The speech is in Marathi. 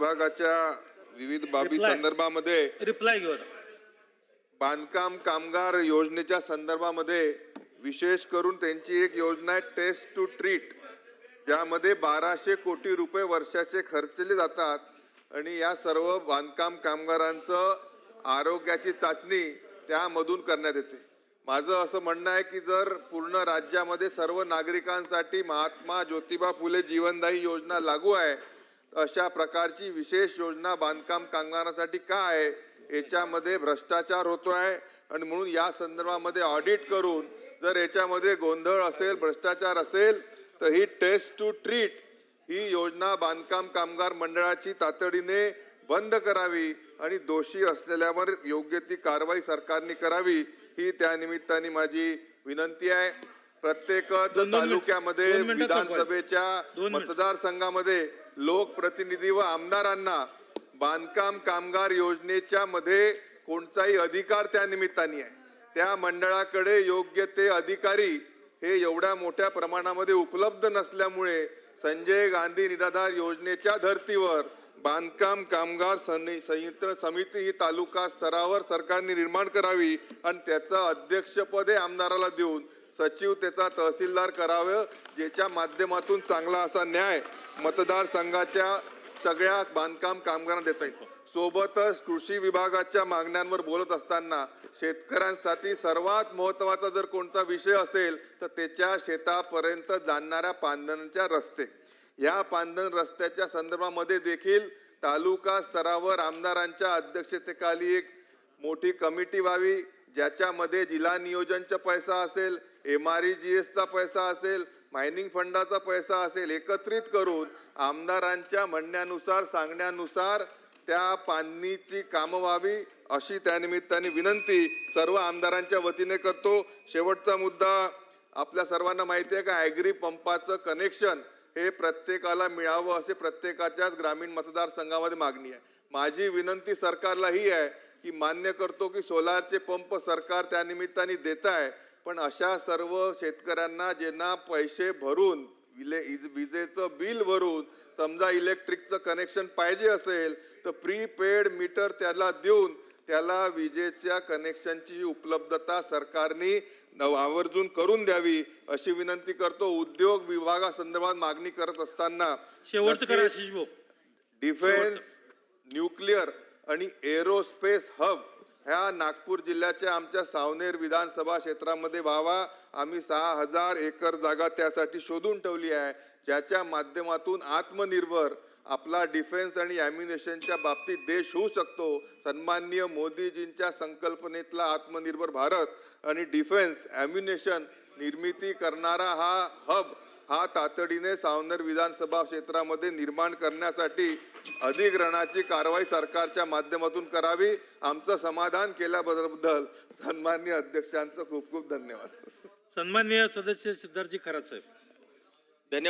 विभागाच्या विविध बाबी Reply. संदर्भामध्ये रिप्लाय घेऊ आता. बांधकाम कामगार योजनेच्या संदर्भामध्ये विशेष करून त्यांची एक योजना आहे टेस्ट टू ट्रीट ज्यामध्ये बाराशे कोटी रुपये वर्षाचे खर्चले जातात आणि या सर्व बांधकाम कामगारांचं आरोग्याची चाचणी त्यामधून करण्यात येते माझं असं म्हणणं आहे की जर पूर्ण राज्यामध्ये सर्व नागरिकांसाठी महात्मा ज्योतिबा फुले जीवनदायी योजना लागू आहे अशा प्रकारची विशेष योजना बांधकाम कामगारांसाठी का आहे याच्यामध्ये भ्रष्टाचार होतोय आणि म्हणून या संदर्भामध्ये ऑडिट करून जर याच्यामध्ये गोंधळ असेल भ्रष्टाचार असेल तर ही टेस्ट टू ट्रीट ही योजना बांधकाम कामगार मंडळाची तातडीने बंद करावी आणि दोषी असलेल्यावर योग्य ती कारवाई सरकारने करावी ही त्या निमित्ताने माझी विनंती आहे प्रत्येकच तालुक्यामध्ये. विधानसभेच्या. मतदारसंघामध्ये लोकप्रतिनिधी व आमदारांना बांधकाम कामगार योजनेच्या मध्ये कोणताही अधिकार त्या निमित्ताने आहे. त्या मंडळाकडे योग्य ते अधिकारी हे एवढ्या मोठ्या प्रमाणामध्ये उपलब्ध नसल्यामुळे संजय गांधी निराधार योजनेच्या धर्तीवर बांधकाम कामगार संयुक्त समिती ही तालुका स्तरावर सरकारने निर्माण करावी आणि त्याचं अध्यक्षपदे आमदाराला देऊन सचिव त्याचा तहसीलदार करावं ज्याच्या माध्यमातून चांगला असा न्याय मतदारसंघाच्या सगळ्या बांधकाम कामगारांना देता येईल. सोबतच कृषी विभागाच्या मागण्यांवर बोलत असताना शेतकऱ्यांसाठी सर्वात महत्त्वाचा जर कोणता विषय असेल तर त्याच्या शेतापर्यंत जाणणाऱ्या पांधनच्या रस्ते. या पांधन रस्त्याच्या संदर्भामध्ये देखील तालुका स्तरावर आमदारांच्या अध्यक्षतेखाली एक मोठी कमिटी व्हावी ज्याच्यामध्ये जिल्हा नियोजनचा पैसा असेल एम आर ई जी एसचा पैसा असेल मायनिंग फंडाचा पैसा असेल एकत्रित करून आमदारांच्या म्हणण्यानुसार सांगण्यानुसार त्या पाणीची कामं व्हावी अशी त्यानिमित्ताने विनंती सर्व आमदारांच्या वतीने करतो. शेवटचा मुद्दा आपल्या सर्वांना माहिती आहे का ॲग्री पंपाचं कनेक्शन हे प्रत्येकाला मिळावं असे प्रत्येकाच्याच ग्रामीण मतदारसंघामध्ये मागणी आहे. माझी विनंती सरकारला ही आहे की मान्य करतो की सोलारचे पंप सरकार त्या निमित्ताने देत आहे पण अशा सर्व शेतकऱ्यांना ज्यांना पैसे भरून विले इज- विजेचं बिल भरून समजा इलेक्ट्रिकचं कनेक्शन पाहिजे असेल तर प्रीपेड मीटर त्याला देऊन त्याला विजेच्या कनेक्शनची उपलब्धता सरकारने आवर्जून करून द्यावी अशी विनंती करतो. उद्योग विभागासंदर्भात मागणी करत असताना शेवटचं डिफेन्स न्यूक्लिअर आणि एरोस्पेस हब ह्या नागपूर जिल्ह्याच्या आमच्या सावनेर विधानसभा क्षेत्रामध्ये व्हावा. आम्ही सहा हजार एकर जागा त्यासाठी शोधून ठेवली आहे ज्याच्या माध्यमातून आत्मनिर्भर आपला डिफेन्स आणि ॲम्युनेशनच्या बाबतीत देश होऊ शकतो. सन्माननीय मोदीजींच्या संकल्पनेतला आत्मनिर्भर भारत आणि डिफेन्स ॲम्युनेशन निर्मिती करणारा हा हब हा तातडीने सावनेर विधानसभा क्षेत्रामध्ये निर्माण करण्यासाठी अधिग्रहणाची कारवाई सरकारच्या माध्यमातून करावी आमचं समाधान केल्याबद्दल सन्मान्य अध्यक्षांचं खूप खूप धन्यवाद. सन्माननीय सदस्य सिद्धार्थजी खरात साहेब. धन्यवाद.